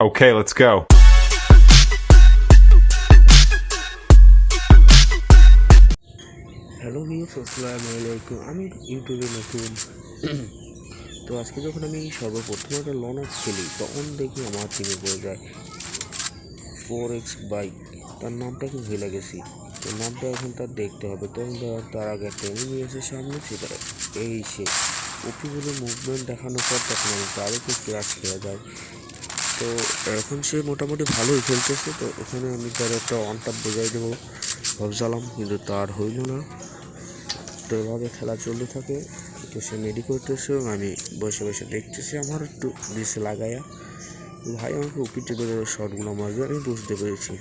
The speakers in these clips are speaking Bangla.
Okay, let's go. Hello views আসসালামু আলাইকুম আমি ইউটিউবে নতুন। তো আজকে যখন আমি সর্বপ্রথম একটা লনার্স খেলি তখন দেখি আমার টিমে পড়ে যায় ফোর এক্স বাইক তার নামটা কি ভুলে গেছি। তো নামটা এখন তার দেখতে হবে। তখন তার তার আগে একটা এনিমি এসে সামনে সেটা এই সে। ওপিগুলো মুভমেন্ট দেখানোর পর তখন আমি তারও খুব ক্রাশ খেয়ে যায় তো এখন সে মোটামুটি ভালোই খেলতেছে, তো এখানে আমি তার একটা অন টাপ বোঝাই দেবো। ভাবছিলাম, কিন্তু তার হইল না। তো এভাবে খেলা চলতে থাকে, তো সে মেডি করতেছে এবং আমি বসে বসে দেখতেছি আমার একটু ডিসে লাগাইয়া ভাই আমাকে উপিতে ধরে শটগুলো মারবে, আমি বুঝতে পেরেছি।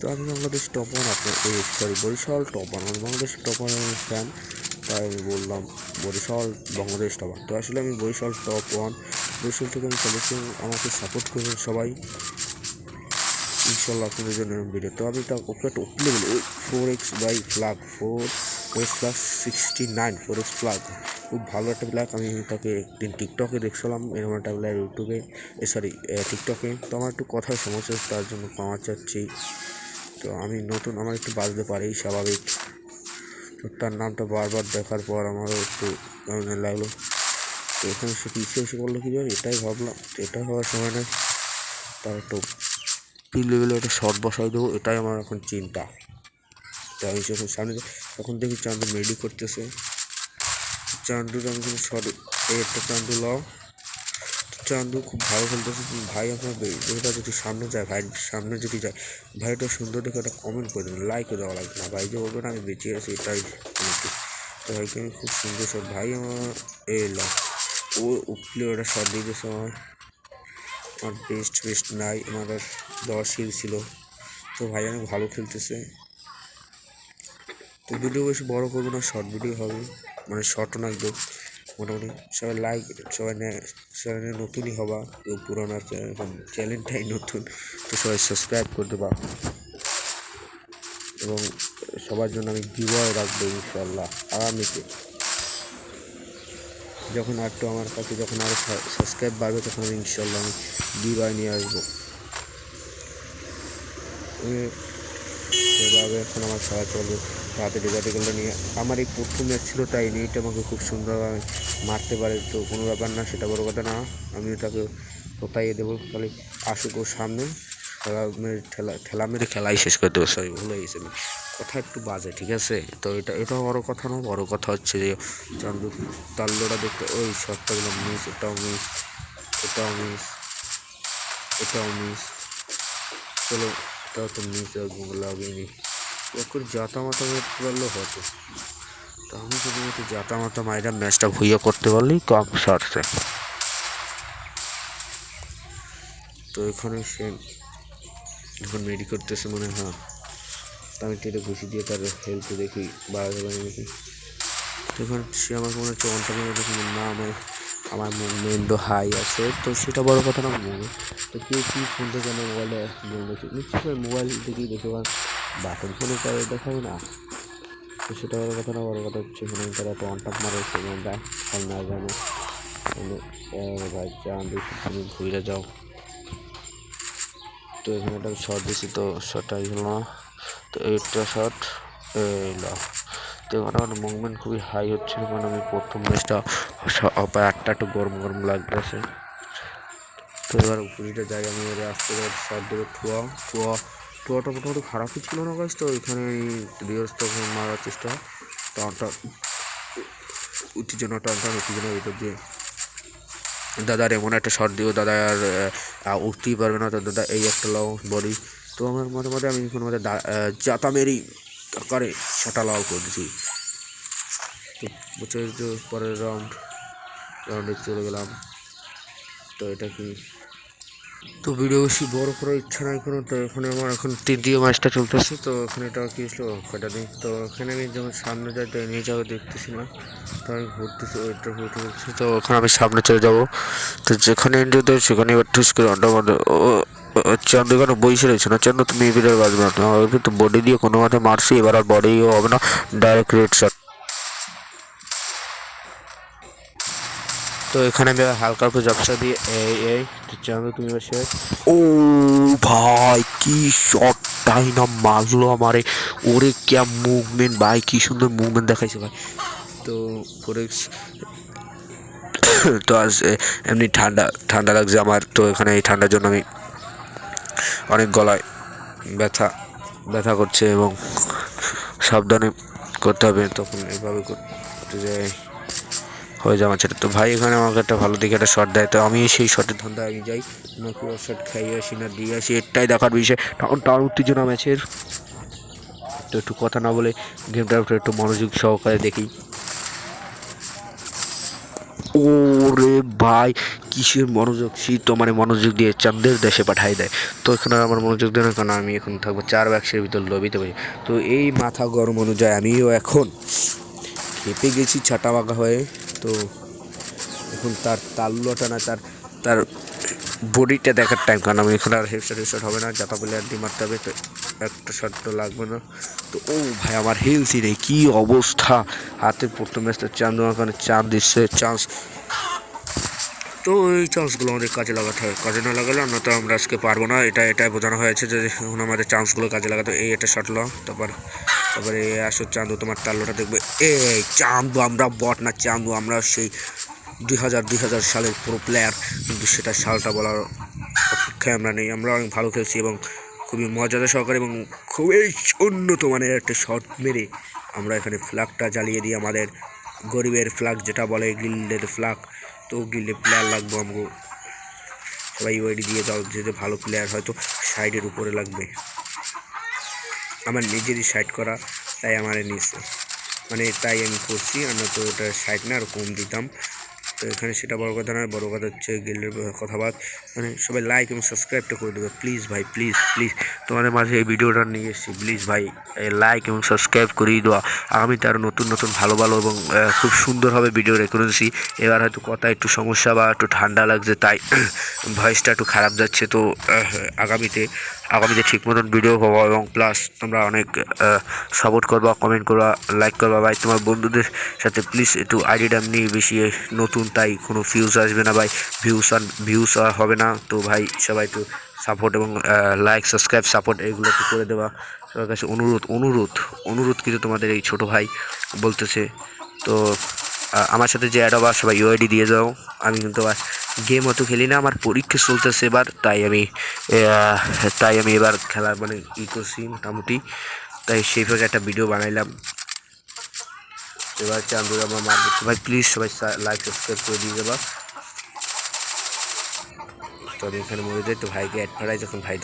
তো আমি বাংলাদেশ টপ ওয়ান আপনার এই সরি বরিশাল টপ ওয়ান আমি বাংলাদেশ টপ ওয়ান ফ্যান তাই আমি বললাম, বরিশাল বাংলাদেশ টপ ওয়ান তো আসলে আমি বরিশাল টপ ওয়ান থেকে আমি চলেছি আমাকে সাপোর্ট করবেন সবাই। ইনশাল্লাহ আপনাদের জন্য ভিডিও তো আমি একটা উপলে বলি ওই four X by flag four X plus sixty nine four X flag খুব ভালো একটা ফ্ল্যাগ আমি তাকে একদিন টিকটকে দেখছিলাম, এরকম একটা ফ্ল্যাগ ইউটিউবে সরি টিকটকে তো আমার একটু কথার সমস্যা তার জন্য ক্ষমা চাচ্ছি। তো আমি নতুন, আমার একটু বাজতে পারি স্বাভাবিক। তো তার নামটা বারবার দেখার পর আমারও একটু লাগল। তো এখানে সে পিছিয়ে এসে বলল কি জানি? এটাই ভাবলাম এটা হওয়ার সময় না তার একটু তিন লেভেলে একটা শর্ট বসাই দেবো, এটাই আমার এখন চিন্তা। তো আমি যখন সামনে তখন দেখি চান্দু মেডি করতেছে। চান্দুর আমি কিন্তু শর্ট এই একটা চান্দু লাও। চান্দু খুব ভালো খেলতেছে ভাই আপনার যদি সামনে যায়, ভাই সামনে যদি যায়, ভাইটা সুন্দর দেখে একটা কমেন্ট করে দেবেন লাইকও দেওয়া লাগবে না। ভাই যে বলবেন আমি বেঁচে আছি, এটাই তো ভাইকে আমি খুব সুন্দর শট ভাই আমার এলাম ও উপলে দিয়ে দিয়েছে আমার আমার বেস্ট বেস্ট নাই আমার দশ হিল ছিল। তো ভাই অনেক ভালো খেলতেছে। তো ভিডিও বেশি বড় করব না শর্ট ভিডিও হবে। মানে শর্টও না একদম। মোটামুটি সবাই লাইক সবাই চ্যানেলে নতুনই হবা। কেউ পুরোনো চ্যানেলটাই নতুন। তো সবাই সাবস্ক্রাইব করে দেবা। এবং সবার জন্য আমি গিভওয়ে রাখব ইনশাল্লাহ আগামীতে। যখন একটু আমার কাছে যখন আরও সাবস্ক্রাইব বাড়বে, তখন আমি ইনশাল্লাহ আমি গিভওয়ে নিয়ে আসব। আমি সেভাবে এখন আমার খেলা চলবে। রাতে ডেজার্টিগুলো নিয়ে আমার এই প্রথম ম্যাচ ছিল, তাই নেইটা আমাকে খুব সুন্দরভাবে মারতে পারে। তো কোনো ব্যাপার না, সেটা বড় কথা না। আমিও তাকে কোথায় দেবো। খালি আসুক ওর সামনে। খেলা মেরে ঠেলা ঠেলা মেরে, খেলাই শেষ করে দেবো। সরি, ভুলে গেছি আমি কথা একটু বাজে, ঠিক আছে? তো এটা, এটাও বড় কথা না বড় কথা হচ্ছে যে চান্দু তাল্লোটা দেখতে, ওই শটটা গেলাম মিস, এটাও মিস এটাও মিস এটাও মিস। চলো, এটাও তো মিস লাগেনি ওকে জাতা মাতা মারতে পারলেও হতো তো আমি যদি একটু জাতা মাতা মাইরা ম্যাচটা ভুইয়া করতে পারলেই কম সারছে। তো এখানে সে, এখন মেডি করতেছে মনে হয়। আমি টেটে ঘুষি দিয়ে তার হেল্প দেখি, বাড়াতে পারি নাকি? এখন সে আমার মনে হচ্ছে ওয়ান টাইমের না, আমার আমার মুভমেন্টও হাই আছে। তো সেটা বড় কথা না, মনে তো কেউ কী ফোন থেকে আমার মোবাইলে দেখি নিশ্চয়ই মোবাইল দেখি দেখে বা বাটন ফোনে তো আর দেখাবে না। তো সেটা বড় কথা না, বড় কথা হচ্ছে এখানে তারা তো ওয়ান টাপ মারে সেখানটা খেল না জানে। ভাই চান দেখি, তুমি ঘুরে যাও। তো এখানে একটা শর্ট দিছি, তো শর্টটা হলো না। তো এইটা শর্ট এলো তো এখানে আমার মুভমেন্ট খুবই হাই হচ্ছিল কারণ আমি প্রথম ম্যাচটা একটা একটু গরম গরম লাগতেছে। তো এবার উপরিটা যাই, আমি এবারে আসতে এবার শর্ট দেবো ঠুয়া ঠুয়া ঠুয়াটা মোটামুটি খারাপই ছিল না গাছ তো এখানে রিয়ার্স মারার চেষ্টা। টানটা, উত্তেজনা টানটা, উত্তেজনা ভিতর দিয়ে দাদার এমন একটা শট দিও দাদা আর উঠতেই পারবে না। তো দাদা এই একটা লাও বডি তো আমার মাঝে আমি কোনো মতে জাতা মেরি আকারে সেটা লাও করে দিছি। তো বছর পরের রাউন্ড রাউন্ডে চলে গেলাম। তো এটা কি? তো ভিডিও বেশি বড় করার ইচ্ছা নাই কোনো, তো এখানে আমার এখন তৃতীয় ম্যাচটা চলতেছে, তো এখানে এটা কি ছিল কয়টা দিন? তো এখানে আমি যখন সামনে যাই, তো নিয়ে যাওয়া দেখতেছি না তো আমি ঘুরতেছি, ওইটা ঘুরতে ঘুরছি তো ওখানে আমি সামনে চলে যাব। তো যেখানে এন্ট্রি দেয় সেখানে এবার ঠুস করে অন্ডার মধ্যে চান্দু এখানে বইসে রয়েছে না? চান্দু তুমি এই ভিডিও বাজবে না। কিন্তু বডি দিয়ে কোনো মতে মারছি, এবার আর বডিও হবে না। ডাইরেক্ট রেড শট তো এখানে আমি হালকা করে জবসা দিয়ে এই এই চাঁদু তুমি বসে ও ভাই, কি শটটাই না মারলো আমারে। ওরে ক্যা মুভমেন্ট ভাই, কি সুন্দর মুভমেন্ট দেখাইছে ভাই। তো ফোরেক্স তো আজ এমনি ঠান্ডা ঠান্ডা লাগছে আমার। তো এখানে এই ঠান্ডার জন্য আমি অনেক গলায় ব্যথা ব্যথা করছে এবং সাবধানে করতে হবে, তখন এভাবে করতে যাই, হয়ে যাওয়া সেটা তো ভাই, এখানে আমাকে একটা ভালো দিকে একটা শট দেয়। তো আমি সেই শটের ধান্দায় আমি যাই নাকি ওর শট খাইয়ে আসি না, দিয়ে আসি, এটাই দেখার বিষয়। তখন তার উত্তেজনা ম্যাচের তো একটু কথা না বলে উপরে একটু মনোযোগ সহকারে দেখি ওরে ভাই, কিসের মনোযোগ? শীত তো মানে মনোযোগ দিয়ে চাঁদের দেশে পাঠাই দেয়। তো এখানে আর আমার মনোযোগ দেয় না, কারণ আমি এখন থাকব চার বাক্সের ভিতর লবিতে বসে তো এই মাথা গরম অনুযায়ী আমিও এখন খেপে গেছি ছাটা বাঁকা হয়ে। তো এখন তার তাল্লুটা না, তার তার বডিটা দেখার টাইম কারণ আমি এখন আর হেডশট হেডশট হবে না, যাতা বলে আর মারতে হবে, তো একটা শট তো লাগবে না। তো ও ভাই, আমার হেলথি নেই, কী অবস্থা? হাতের প্রথম ম্যাচটা দেওয়ার কারণে চাঁদ দিচ্ছে চান্স তো এই চান্সগুলো আমাদের কাজে লাগাতে হয়। কাজে না লাগালে আমরা তো আমরা আজকে পারব না। এটা, এটাই বোঝানো হয়েছে যে এখন আমাদের চান্সগুলো কাজে লাগাতে এই এটা শট লো তারপর, তারপরে এ আসো চান্দু তোমার তাল্লোটা দেখবে। এই চান্দু আমরা বট না, চান্দু আমরা সেই দুই হাজার দুই হাজার সালের পুরো প্লেয়ার কিন্তু সেটা সালটা বলার অপেক্ষায় আমরা নেই। আমরা অনেক ভালো খেলছি এবং খুবই মজাদার সহকারে এবং খুবই উন্নত মানের একটা শট মেরে আমরা এখানে ফ্ল্যাগটা জ্বালিয়ে দিই আমাদের গরিবের ফ্ল্যাগ যেটা বলে গিল্ডের ফ্ল্যাগ তো গিল্ডে প্লেয়ার লাগবে আমাকে সবাই ওয়াইড দিয়ে দাও যে যে ভালো প্লেয়ার হয়তো সাইডের উপরে লাগবে। আমার নিজেরই সাইড করা, তাই আমার নিচে মানে তাই আমি করছি, আমরা তো ওটা সাইড না আর কম দিতাম। তো এখানে সেটা বড় কথা নয়, বড় কথা হচ্ছে গিল্ডের কথাবাদ মানে সবাই লাইক এবং সাবস্ক্রাইবটা করে দেবে। প্লিজ ভাই প্লিজ প্লিজ তোমাদের মাঝে এই ভিডিওটা নিয়ে এসেছি। প্লিজ ভাই লাইক এবং সাবস্ক্রাইব করিয়ে দেওয়া। আগামীতে আরও নতুন নতুন, ভালো ভালো এবং খুব সুন্দরভাবে ভিডিও রেখে এবার হয়তো কথা একটু সমস্যা বা একটু ঠান্ডা লাগছে, তাই ভয়েসটা একটু খারাপ যাচ্ছে। তো আগামীতে আগামীতে ঠিক মতন ভিডিও পাবো এবং প্লাস তোমরা অনেক সাপোর্ট করবা কমেন্ট করবা লাইক করবা। ভাই, তোমার বন্ধুদের সাথে প্লিজ একটু আইডিটা নিয়ে বেশি নতুন তাই কোনো ভিউজ আসবে না ভাই। ভিউস আর ভিউস হবে না। তো ভাই, সবাই একটু সাপোর্ট এবং লাইক সাবস্ক্রাইব সাপোর্ট এগুলো একটু করে দেওয়া সবার কাছে অনুরোধ অনুরোধ অনুরোধ কিন্তু তোমাদের এই ছোটো ভাই বলতেছে। তো আমার সাথে যে অ্যাড হবা, সবাই ইউআইডি দিয়ে যাও। আমি কিন্তু গেম অত খেলি না, আমার পরীক্ষা চলতেছে এবার। তাই আমি তাই আমি এবার খেলার মানে ই করছি মোটামুটি। তাই সেইভাবে একটা ভিডিও বানাইলাম। এবার চান্দু আমার মার দিচ্ছি ভাই প্লিজ সবাই লাইক সাবস্ক্রাইব করে দিয়ে যাবা তো আমি এখানে মরে যাই তো ভাইকে অ্যাড করাই যখন ভাই